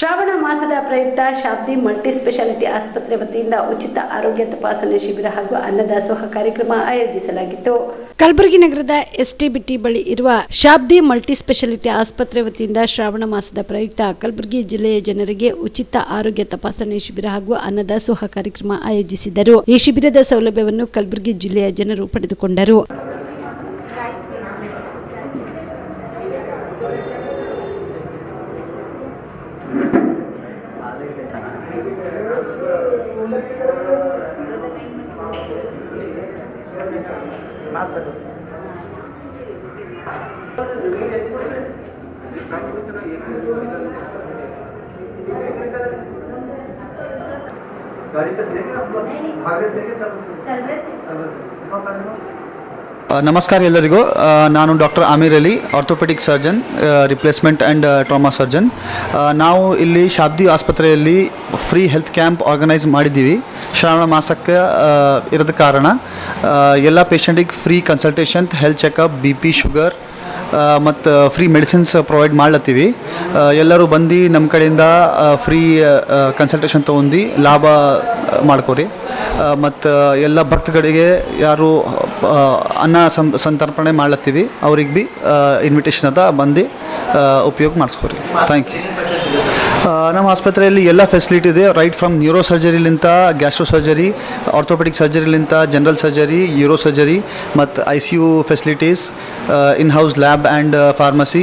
ಶ್ರಾವಣ ಮಾಸದ ಪ್ರಯುಕ್ತ Shabdi multi speciality ಆಸ್ಪತ್ರೆ ವತಿಯಿಂದ ಉಚಿತ ಆರೋಗ್ಯ ತಪಾಸಣೆ ಶಿಬಿರ ಹಾಗೂ ಅನ್ನದಾಸೋಹ ಕಾರ್ಯಕ್ರಮ ಆಯೋಜಿಸಲಾಗಿತ್ತು. ಕಲಬುರಗಿ ನಗರದ ಎಸ್ಟಿಬಿಟಿ ಬಳಿ ಇರುವ ಶಾಬ್ದಿ ಮಲ್ಟಿ ಸ್ಪೆಷಾಲಿಟಿ ಆಸ್ಪತ್ರೆ ವತಿಯಿಂದ ಶ್ರಾವಣ ಮಾಸದ ಪ್ರಯುಕ್ತ ಕಲಬುರಗಿ ಜಿಲ್ಲೆಯ ಜನರಿಗೆ ಉಚಿತ ಆರೋಗ್ಯ ತಪಾಸಣೆ ಶಿಬಿರ ಹಾಗೂ ಅನ್ನದಾಸೋಹ ಕಾರ್ಯಕ್ರಮ ಆಯೋಜಿಸಿದರು. ಈ ಶಿಬಿರದ ಸೌಲಭ್ಯವನ್ನು ಕಲಬುರಗಿ ಜಿಲ್ಲೆಯ ಜನರು ಪಡೆದುಕೊಂಡರು. गाड़ी पे थे क्या मतलब भाग रहे थे क्या चल चल रहे थे चल रहे थे कहाँ खड़े हो ಆ, ನಮಸ್ಕಾರ ಎಲ್ಲರಿಗೂ. ನಾನು doctor Aamir Ali, orthopaedic surgeon replacement and trauma surgeon. ನಾವು ಇಲ್ಲಿ ಶಾಬ್ದಿ ಆಸ್ಪತ್ರೆಯಲ್ಲಿ ಫ್ರೀ ಹೆಲ್ತ್ ಕ್ಯಾಂಪ್ ಆರ್ಗನೈಸ್ ಮಾಡಿದ್ದೀವಿ. ಶ್ರಾವಣ ಮಾಸಕ್ಕೆ ಇರದ ಕಾರಣ ಎಲ್ಲ ಪೇಷಂಟಿಗೆ free consultation, health checkup, B P, sugar ಮತ್ತು ಫ್ರೀ ಮೆಡಿಸಿನ್ಸ್ ಪ್ರೊವೈಡ್ ಮಾಡ್ಲತ್ತೀವಿ. ಎಲ್ಲರೂ ಬಂದು ನಮ್ಮ ಕಡೆಯಿಂದ ಫ್ರೀ ಕನ್ಸಲ್ಟೇಷನ್ ತೊಗೊಂಡು ಲಾಭ ಮಾಡ್ಕೋರಿ. ಮತ್ತು ಎಲ್ಲ ಭಕ್ತಗಳಿಗೆ ಯಾರು ಅನ್ನ ಸಂ ಸಂತರ್ಪಣೆ ಮಾಡ್ಲತ್ತೀವಿ. ಅವ್ರಿಗೆ ಭೀ ಇನ್ವಿಟೇಷನ್ ಅದ ಬಂದು ಉಪಯೋಗ ಮಾಡಿಸ್ಕೊರಿ. ಥ್ಯಾಂಕ್ ಯು ನಮ್ಮ ಆಸ್ಪತ್ರೆಯಲ್ಲಿ ಎಲ್ಲ ಫೆಸಿಲಿಟಿ ಇದೆ ರೈಟ್ ಫ್ರಮ್ ನ್ಯೂರೋ ಸರ್ಜರಿಲಿಂತ ಗ್ಯಾಸ್ಟ್ರೋ ಸರ್ಜರಿ ಆರ್ಥೋಪೆಡಿಕ್ ಸರ್ಜರಿಲಿಂತ ಜನರಲ್ ಸರ್ಜರಿ ಯೂರೋ ಸರ್ಜರಿ ಮತ್ತು I C U facilities in house lab and pharmacy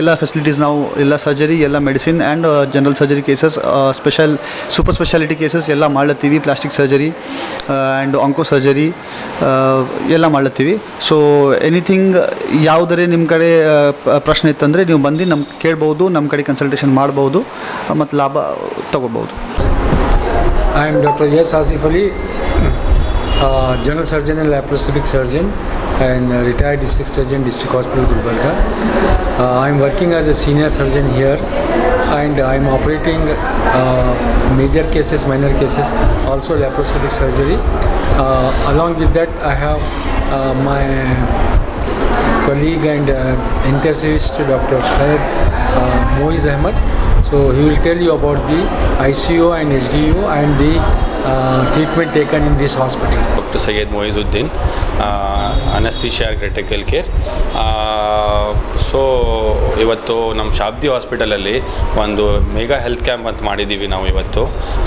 ಎಲ್ಲ ಫೆಸಿಲಿಟೀಸ್ ನಾವು ಎಲ್ಲ ಸರ್ಜರಿ ಎಲ್ಲ medicine and general surgery cases special super speciality cases ಎಲ್ಲ ಮಾಡ್ಲತ್ತೀವಿ plastic surgery and onco surgery ಎಲ್ಲ ಮಾಡ್ಲತ್ತೀವಿ. So anything ಯಾವುದರೇ ನಿಮ್ಮ ಕಡೆ ಪ್ರಶ್ನೆ ಇತ್ತಂದರೆ ನೀವು ಬಂದು ನಮ್ಗೆ ಕೇಳ್ಬೋದು ನಮ್ಮ ಕಡೆ ಕನ್ಸಲ್ಟೇಷನ್ ಮಾಡ್ಬೋದು. ಮತ್ತು ಲಾಭ ತಗೋಬೋದು I am Dr. Yes Asif Ali, uh, General Surgeon and Laparoscopic Surgeon and uh, retired district surgeon, District Hospital Gulbarga. Uh, I am working as a senior surgeon here and I am operating uh, major cases, minor cases, also laparoscopic surgery. Uh, along with that, I have uh, my colleague and uh, intensivist Dr. Syed uh, Moiz Ahmed. So he will tell you about the ICU and SDU and the uh, treatment taken in this hospital. Doctor Syed Moizuddin anaesthesia critical care so ಇವತ್ತು ನಮ್ಮ ಶಾಬ್ದಿ ಹಾಸ್ಪಿಟಲಲ್ಲಿ ಒಂದು mega health camp ಅಂತ ಮಾಡಿದ್ದೀವಿ ನಾವು ಇವತ್ತು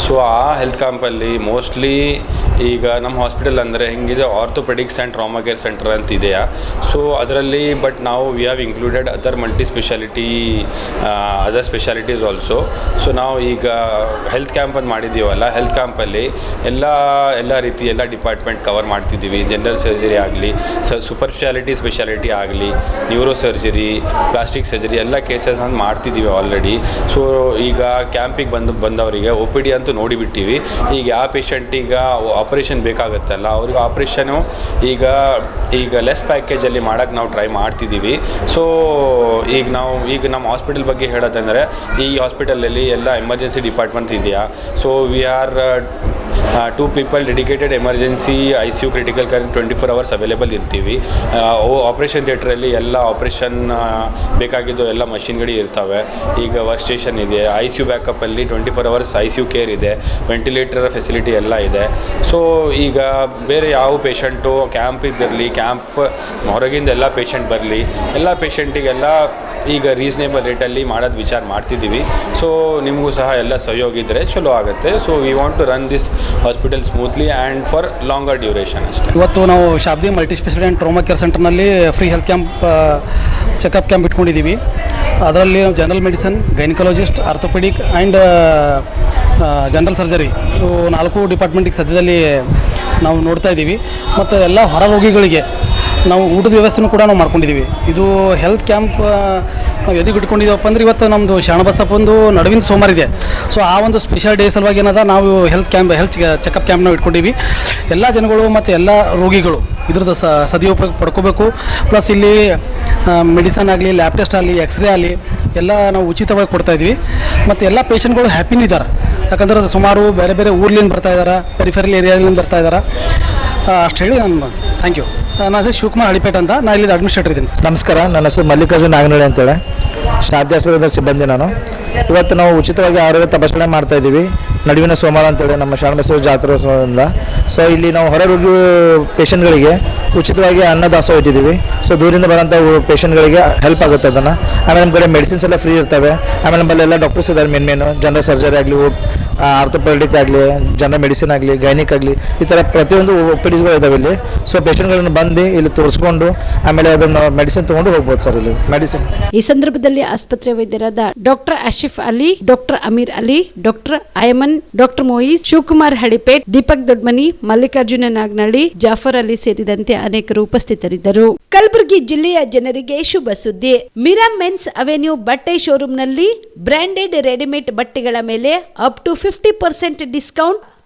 so ಆ health ಕ್ಯಾಂಪಲ್ಲಿ mostly ಈಗ ನಮ್ಮ ಹಾಸ್ಪಿಟಲ್ ಅಂದರೆ ಹೆಂಗಿದೆ? Orthopaedics and trauma care centre ಅಂತ ಇದೆಯಾ? ಸೊ ಅದರಲ್ಲಿ ಬಟ್ ನಾವು we have included other multi speciality other specialities also so ನಾವು ಈಗ ಹೆಲ್ತ್ ಕ್ಯಾಂಪ್ ಅಂತ ಮಾಡಿದ್ದೀವಲ್ಲ? ಹೆಲ್ತ್ ಕ್ಯಾಂಪಲ್ಲಿ ಎಲ್ಲ ಎಲ್ಲ ರೀತಿ ಎಲ್ಲ ಡಿಪಾರ್ಟ್ಮೆಂಟ್ ಕವರ್ ಮಾಡ್ತಿದ್ದೀವಿ. ಜನರಲ್ ಸರ್ಜರಿ ಆಗಲಿ, ಸ ಸೂಪರ್ ಸ್ಪೆಷಾಲಿಟಿ ಸ್ಪೆಷಾಲಿಟಿ ಆಗಲಿ ನ್ಯೂರೋ ಸರ್ಜರಿ ಪ್ಲಾಸ್ಟಿಕ್ ಸರ್ಜರಿ ಎಲ್ಲ ಕೇಸಸ್ ಅಂತ ಮಾಡ್ತಿದ್ದೀವಿ ಆಲ್ರೆಡಿ ಸೊ ಈಗ ಕ್ಯಾಂಪಿಗೆ ಬಂದು, ಬಂದವರಿಗೆ ಒ ಪಿ ಡಿ ಅಂತೂ ನೋಡಿಬಿಟ್ಟಿವಿ. ಈಗ ಯಾವ ಪೇಷಂಟಿಗ ಆಪ್ರೇಷನ್ ಬೇಕಾಗುತ್ತಲ್ಲ, ಅವ್ರಿಗೆ ಆಪ್ರೇಷನು ಈಗ ಈಗ ಲೆಸ್ ಪ್ಯಾಕೇಜಲ್ಲಿ ಮಾಡೋಕ್ಕೆ ನಾವು ಟ್ರೈ ಮಾಡ್ತಿದ್ದೀವಿ ಸೊ ಈಗ ನಾವು, ಈಗ ನಮ್ಮ ಹಾಸ್ಪಿಟಲ್ ಬಗ್ಗೆ ಹೇಳೋದಂದರೆ, ಈ ಹಾಸ್ಪಿಟಲಲ್ಲಿ ಎಲ್ಲ ಎಮರ್ಜೆನ್ಸಿ ಡಿಪಾರ್ಟ್ಮೆಂಟ್ ಇದೆಯಾ? So we are two people dedicated emergency I C U critical care twenty four hours available ಇರ್ತೀವಿ. ಆಪ್ರೇಷನ್ ಥಿಯೇಟ್ರಲ್ಲಿ ಎಲ್ಲ ಆಪ್ರೇಷನ್ ಬೇಕಾಗಿದ್ದು ಎಲ್ಲ ಮಷಿನ್ಗಳು ಇರ್ತವೆ. ಈಗ ವರ್ಕ್ ಸ್ಟೇಷನ್ ಇದೆ I C U ಬ್ಯಾಕಪ್ಪಲ್ಲಿ twenty four hours I C U care ಇದೆ ವೆಂಟಿಲೇಟರ್ ಫೆಸಿಲಿಟಿ ಎಲ್ಲ ಇದೆ. ಸೊ ಈಗ ಬೇರೆ ಯಾವ ಪೇಷಂಟು ಕ್ಯಾಂಪ್ ಬರಲಿ ಕ್ಯಾಂಪ್ ಹೊರಗಿಂದ ಎಲ್ಲ ಪೇಷಂಟ್ ಬರಲಿ, ಎಲ್ಲ ಪೇಷಂಟಿಗೆಲ್ಲ ಈಗ ರೀಸನೇಬಲ್ ರೇಟಲ್ಲಿ ಮಾಡೋದು ವಿಚಾರ ಮಾಡ್ತಿದ್ದೀವಿ. ಸೊ ನಿಮಗೂ ಸಹ ಎಲ್ಲ ಸಹಯೋಗ ಇದ್ದರೆ ಚಲೋ ಆಗುತ್ತೆ. So we want to run this hospital smoothly and for longer duration ಅಷ್ಟೇ. ಇವತ್ತು ನಾವು Shabdi multi speciality and trauma care ಸೆಂಟರ್ನಲ್ಲಿ free health camp checkup camp ಇಟ್ಕೊಂಡಿದ್ದೀವಿ. ಅದರಲ್ಲಿ ನಾವು general medicine gynaecologist orthopaedic and general surgery ಇವು ನಾಲ್ಕು ಡಿಪಾರ್ಟ್ಮೆಂಟಿಗೆ ಸದ್ಯದಲ್ಲಿ ನಾವು ನೋಡ್ತಾ ಇದ್ದೀವಿ. ಮತ್ತು ಎಲ್ಲ ಹೊರ ರೋಗಿಗಳಿಗೆ ನಾವು ಊಟದ ವ್ಯವಸ್ಥೆನೂ ಕೂಡ ನಾವು ಮಾಡ್ಕೊಂಡಿದ್ದೀವಿ. ಇದು ಹೆಲ್ತ್ ಕ್ಯಾಂಪ್ ನಾವು ಎದಕ್ಕೆ ಇಟ್ಕೊಂಡಿದ್ದೀವಪ್ಪ ಅಂದ್ರೆ ಇವತ್ತು ನಮ್ಮದು ಶರಣಬಸಪ್ಪಂದು ನಡುವಿನ ಸೋಮವಾರ ಇದೆ. ಸೊ ಆ ಒಂದು ಸ್ಪೆಷಲ್ ಡೇ ಸಲುವಾಗಿ ಏನದ, ನಾವು health camp health checkup camp ನಾವು ಇಟ್ಕೊಂಡಿವಿ ಎಲ್ಲ ಜನಗಳು ಮತ್ತು ಎಲ್ಲ ರೋಗಿಗಳು ಇದ್ರದ್ದು ಸದುಪಯೋಗ ಪಡ್ಕೋಬೇಕು. ಪ್ಲಸ್ ಇಲ್ಲಿ ಮೆಡಿಸನ್ ಆಗಲಿ ಲ್ಯಾಬ್ ಟೆಸ್ಟ್ ಆಗಲಿ ಎಕ್ಸ್ರೇ ಆಗಲಿ, ಎಲ್ಲ ನಾವು ಉಚಿತವಾಗಿ ಕೊಡ್ತಾ ಇದ್ವಿ ಮತ್ತು ಎಲ್ಲ ಪೇಷಂಟ್ಗಳು ಹ್ಯಾಪಿನೂ ಇದ್ದಾರೆ. ಯಾಕಂದ್ರೆ ಸುಮಾರು ಬೇರೆ ಬೇರೆ ಊರ್ಲಿಂದ ಬರ್ತಾ ಇದ್ದಾರೆ ಪೆರಿಫೆರಲ್ ಏರಿಯಾದಿಂದ ಬರ್ತಾ ಇದ್ದಾರೆ ಅಷ್ಟು ಹೇಳಿ ನಾನು ಥ್ಯಾಂಕ್ ಯು ನನ್ನ ಹೆಸರು ಶಿವಕುಮಾರ್ ಹಳಿಪೇಟ್ ಅಂತ ನಾನು ಇಲ್ಲಿ ಅಡ್ಮಿನಿಸ್ಟ್ರೇಟರ್ ಇದ್ದೀನಿ ಸರ್. ನಮಸ್ಕಾರ, ನನ್ನ ಹೆಸರು ಮಲ್ಲಿಕಾರ್ಜುನ್ ನಾಗನಹಳ್ಳಿ ಅಂತೇಳಿ. ಶಾರದಿ ಆಸ್ಪತ್ರೆದ ಸಿಬ್ಬಂದಿ ನಾನು. ಇವತ್ತು ನಾವು ಉಚಿತವಾಗಿ ಆರೋಗ್ಯ ತಪಾಸಣೆ ಮಾಡ್ತಾ ಇದ್ದೀವಿ. ನಡುವಿನ ಸೋಮವಾರ ಅಂತೇಳಿ ನಮ್ಮ ಶರಣಬಸವ ಜಾತ್ರೋತ್ಸವದಿಂದ ಸೊ ಇಲ್ಲಿ ನಾವು ಹೊರರೋಗಿ ಪೇಷಂಟ್ಗಳಿಗೆ ಉಚಿತವಾಗಿ ಅನ್ನದಾಸೋಹ ಇಟ್ಟಿದ್ದೀವಿ. ಸೊ ದೂರಿಂದ ಬರೋಂಥ ಪೇಷಂಟ್ಗಳಿಗೆ ಹೆಲ್ಪ್ ಆಗುತ್ತೆ ಅದನ್ನು. ಆಮೇಲೆ ನಮ್ಮ ಕಡೆ ಮೆಡಿಸಿನ್ಸ್ ಎಲ್ಲ ಫ್ರೀ ಇರ್ತವೆ. ಆಮೇಲೆ ನಮ್ಮಲ್ಲೆಲ್ಲ ಡಾಕ್ಟರ್ಸ್ ಇದ್ದಾರೆ ಮೇನ್ ಮೇನು ಜನರಲ್ ಸರ್ಜರಿ ಆಗಲಿ ಆರ್ಥೋಪೆಡಿಕ್ ಆಗಲಿ, ಜನರಲ್ ಮೆಡಿಸಿನ್ ಆಗಲಿ, ಗೈನಿಕ್ ಆಗಲಿ, ಈ ಥರ ಪ್ರತಿಯೊಂದು ಒ ಪಿ ಡಿಸ್ಗಳು ಇದಾವೆ ಇಲ್ಲಿ. ಸೊ ಪೇಷಂಟ್ಗಳನ್ನು ಬಂದು ಇಲ್ಲಿ ತೋರಿಸ್ಕೊಂಡು, ಆಮೇಲೆ ಅದನ್ನು ಮೆಡಿಸಿನ್ ತೊಗೊಂಡು ಹೋಗ್ಬೋದು ಸರ್ ಇಲ್ಲಿ ಮೆಡಿಸಿನ್ ಈ ಸಂದರ್ಭದಲ್ಲಿ ಆಸ್ಪತ್ರೆ ವೈದ್ಯರಾದ doctor Ashif Ali, doctor Amir Ali, doctor Ayman, doctor Moyees, Shivakumar Hadipet, Deepak Dodmani, Mallikarjuna Nagnalli, Jafar Ali ಸೇರಿದಂತೆ ಅನೇಕರು ಉಪಸ್ಥಿತರಿದ್ದರು. ಕಲಬುರಗಿ ಜಿಲ್ಲೆಯ ಜನರಿಗೆ ಶುಭ ಸುದ್ದಿ. ಮಿರಾ ಮೆನ್ಸ್ ಅವೆನ್ಯೂ ಬಟ್ಟೆ ಶೋರೂಮ್ನಲ್ಲಿ ಬ್ರಾಂಡೆಡ್ ರೆಡಿಮೇಡ್ ಬಟ್ಟೆಗಳ ಮೇಲೆ ಅಪ್ ಟು 50% discount